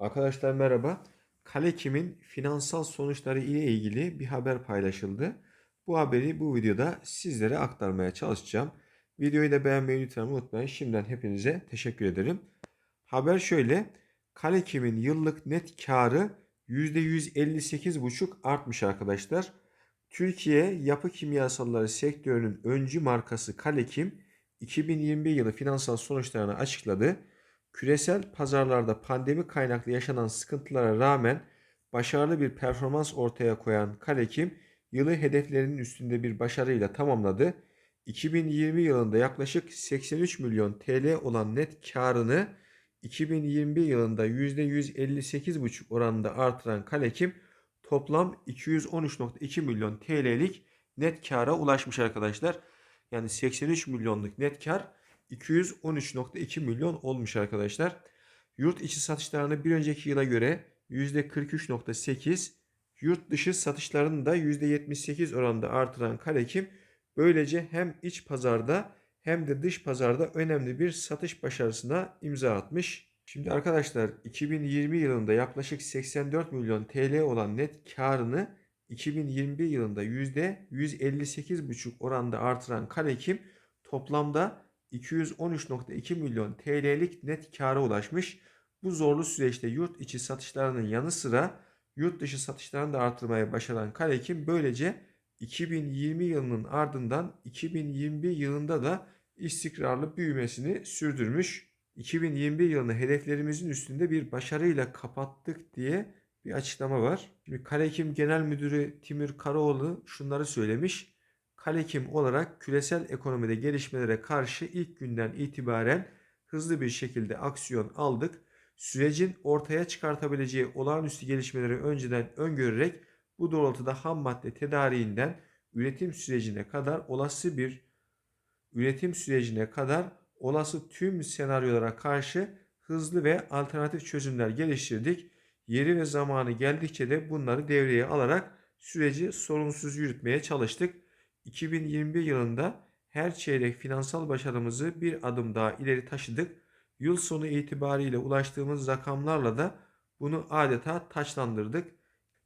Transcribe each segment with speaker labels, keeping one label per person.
Speaker 1: Arkadaşlar merhaba. Kalekim'in finansal sonuçları ile ilgili bir haber paylaşıldı. Bu haberi bu videoda sizlere aktarmaya çalışacağım. Videoyu da beğenmeyi lütfen unutmayın. Şimdiden hepinize teşekkür ederim. Haber şöyle. Kalekim'in yıllık net karı %158,5 artmış arkadaşlar. Türkiye yapı kimyasalları sektörünün öncü markası Kalekim 2021 yılı finansal sonuçlarını açıkladı. Küresel pazarlarda pandemi kaynaklı yaşanan sıkıntılara rağmen başarılı bir performans ortaya koyan Kalekim yılı hedeflerinin üstünde bir başarıyla tamamladı. 2020 yılında yaklaşık 83 milyon TL olan net karını 2021 yılında %158,5 oranında artıran Kalekim toplam 213.2 milyon TL'lik net kara ulaşmış arkadaşlar. Yani 83 milyonluk net kar 213.2 milyon olmuş arkadaşlar. Yurt içi satışlarını bir önceki yıla göre %43.8, yurt dışı satışlarını da %78 oranında artıran Kalekim böylece hem iç pazarda hem de dış pazarda önemli bir satış başarısına imza atmış. Şimdi arkadaşlar 2020 yılında yaklaşık 84 milyon TL olan net karını 2021 yılında %158,5 oranda artıran Kalekim toplamda 213.2 milyon TL'lik net kâra ulaşmış. Bu zorlu süreçte yurt içi satışlarının yanı sıra yurt dışı satışlarını da artırmaya başaran Kalekim böylece 2020 yılının ardından 2021 yılında da istikrarlı büyümesini sürdürmüş. 2021 yılını hedeflerimizin üstünde bir başarıyla kapattık diye bir açıklama var. Şimdi Kalekim Genel Müdürü Timur Karaoğlu şunları söylemiş. Kalekim olarak küresel ekonomide gelişmelere karşı ilk günden itibaren hızlı bir şekilde aksiyon aldık. Sürecin ortaya çıkartabileceği olağanüstü gelişmeleri önceden öngörerek bu doğrultuda ham madde tedariğinden üretim sürecine kadar olası bir üretim sürecine kadar olası tüm senaryolara karşı hızlı ve alternatif çözümler geliştirdik. Yeri ve zamanı geldikçe de bunları devreye alarak süreci sorunsuz yürütmeye çalıştık. 2021 yılında her çeyrek finansal başarımızı bir adım daha ileri taşıdık. Yıl sonu itibariyle ulaştığımız rakamlarla da bunu adeta taçlandırdık.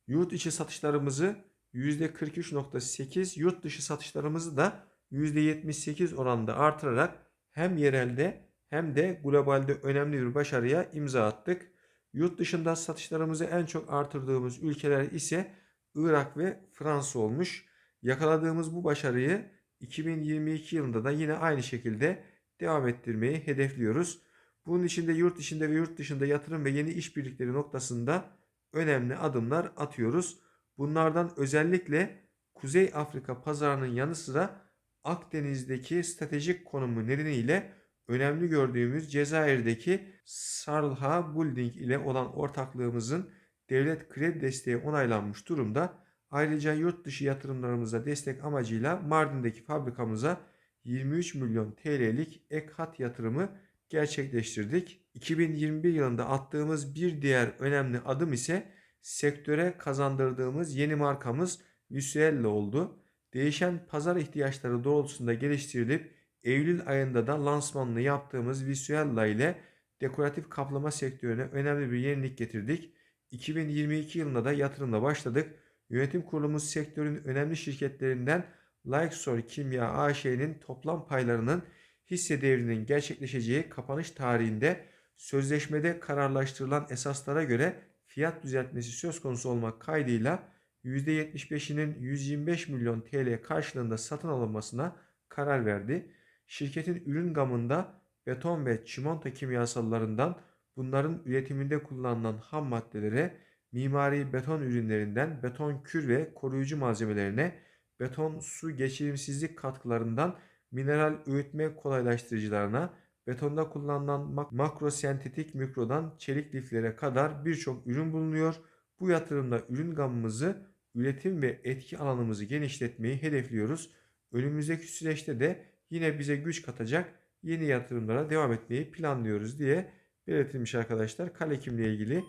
Speaker 1: Yurt içi satışlarımızı %43.8, yurt dışı satışlarımızı da %78 oranında artırarak hem yerelde hem de globalde önemli bir başarıya imza attık. Yurt dışında satışlarımızı en çok artırdığımız ülkeler ise Irak ve Fransa olmuş. Yakaladığımız bu başarıyı 2022 yılında da yine aynı şekilde devam ettirmeyi hedefliyoruz. Bunun için de yurt içinde ve yurt dışında yatırım ve yeni işbirlikleri noktasında önemli adımlar atıyoruz. Bunlardan özellikle Kuzey Afrika pazarının yanı sıra Akdeniz'deki stratejik konumu nedeniyle önemli gördüğümüz Cezayir'deki Sarlha Building ile olan ortaklığımızın devlet kredi desteği onaylanmış durumda. Ayrıca yurt dışı yatırımlarımıza destek amacıyla Mardin'deki fabrikamıza 23 milyon TL'lik ek hat yatırımı gerçekleştirdik. 2021 yılında attığımız bir diğer önemli adım ise sektöre kazandırdığımız yeni markamız Visuelle oldu. Değişen pazar ihtiyaçları doğrultusunda geliştirilip Eylül ayında da lansmanını yaptığımız Visuella ile dekoratif kaplama sektörüne önemli bir yenilik getirdik. 2022 yılında da yatırımla başladık. Yönetim kurulumuz sektörün önemli şirketlerinden Lykesol Kimya AŞ'nin toplam paylarının hisse devrinin gerçekleşeceği kapanış tarihinde sözleşmede kararlaştırılan esaslara göre fiyat düzeltmesi söz konusu olmak kaydıyla %75'inin 125 milyon TL karşılığında satın alınmasına karar verdi. Şirketin ürün gamında beton ve çimento kimyasallarından bunların üretiminde kullanılan ham maddelere, mimari beton ürünlerinden beton kür ve koruyucu malzemelerine, beton su geçirimsizlik katkılarından mineral öğütme kolaylaştırıcılarına, betonda kullanılan makrosentetik mikrodan çelik liflere kadar birçok ürün bulunuyor. Bu yatırımla ürün gamımızı, üretim ve etki alanımızı genişletmeyi hedefliyoruz. Önümüzdeki süreçte de yine bize güç katacak yeni yatırımlara devam etmeyi planlıyoruz diye belirtilmiş arkadaşlar. Kalekim ile ilgili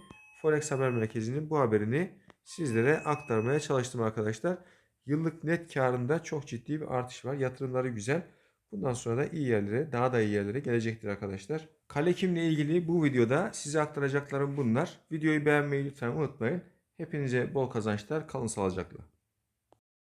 Speaker 1: Forex Haber Merkezi'nin bu haberini sizlere aktarmaya çalıştım arkadaşlar. Yıllık net karında çok ciddi bir artış var. Yatırımları güzel. Bundan sonra da iyi yerlere, daha da iyi yerlere gelecektir arkadaşlar. Kalekimle ilgili bu videoda size aktaracaklarım bunlar. Videoyu beğenmeyi lütfen unutmayın. Hepinize bol kazançlar, kalın sağlıcakla.